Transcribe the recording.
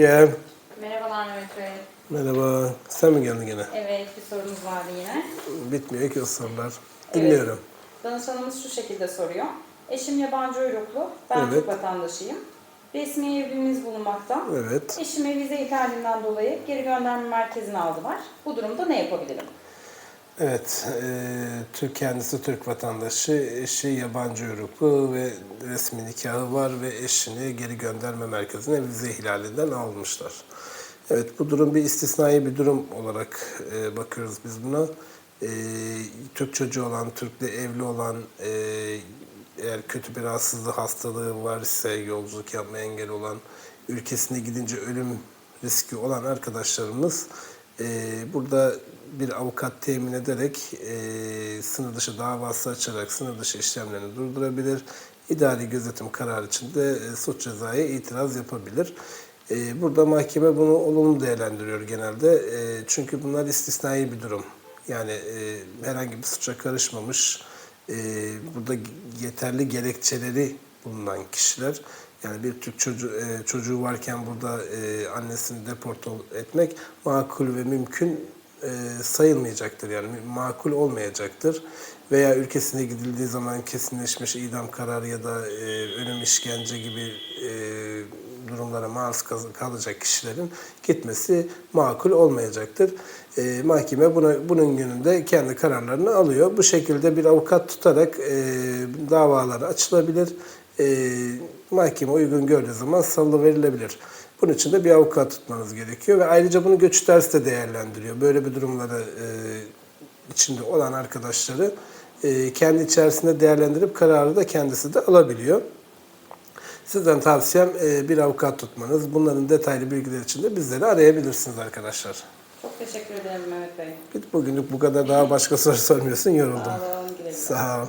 Gel. Merhabalar Mehmet Bey. Merhaba. Sen mi geldin gene? Evet bir sorumuz vardı yine. Bitmiyor ki o sorular. Dinliyorum. Danışanımız şu şekilde soruyor. Eşim yabancı uyruklu, ben Evet. Türk vatandaşıyım. Resmi evliliğimiz bulunmakta. Evet. Eşime vize ihlalinden dolayı geri gönderme merkezine aldılar. Bu durumda ne yapabilirim? Evet. E, Türk kendisi Türk vatandaşı, eşi yabancı uyruklu ve resmi nikahı var ve eşini geri gönderme merkezine vize ihlalinden almışlar. Evet bu durum bir istisnai bir durum olarak e, bakıyoruz biz buna. E, Türk çocuğu olan, Türk'le evli olan, e, eğer kötü bir rahatsızlığı, hastalığı var ise yolculuk yapmaya engel olan, ülkesine gidince ölüm riski olan arkadaşlarımız e, burada bir avukat temin ederek e, sınır dışı davası açarak sınır dışı işlemlerini durdurabilir. İdari gözetim kararı için de e, suç cezaya itiraz yapabilir. E, burada mahkeme bunu olumlu değerlendiriyor genelde. E, çünkü bunlar istisnai bir durum. Yani e, herhangi bir suça karışmamış, e, burada yeterli gerekçeleri bulunan kişiler. Yani bir Türk çocuğu, e, çocuğu varken burada e, annesini deporte etmek makul ve mümkün e, sayılmayacaktır. Yani makul olmayacaktır. Veya ülkesine gidildiği zaman kesinleşmiş idam kararı ya da e, ölüm işkence gibi e, durumlara maruz kal- kalacak kişilerin gitmesi makul olmayacaktır. E, mahkeme buna, bunun yönünde kendi kararlarını alıyor. Bu şekilde bir avukat tutarak e, davaları açılabilir. E, mahkeme uygun gördüğü zaman salı verilebilir. Bunun için de bir avukat tutmanız gerekiyor ve ayrıca bunu göçü ters de değerlendiriyor. Böyle bir durumları e, içinde olan arkadaşları e, kendi içerisinde değerlendirip kararı da kendisi de alabiliyor. Sizden tavsiyem e, bir avukat tutmanız. Bunların detaylı bilgiler için de bizleri arayabilirsiniz arkadaşlar. Çok teşekkür ederim Mehmet Bey. Bugünlük bu kadar daha başka soru sormuyorsun yoruldum. Sağ olun. Sağ ol.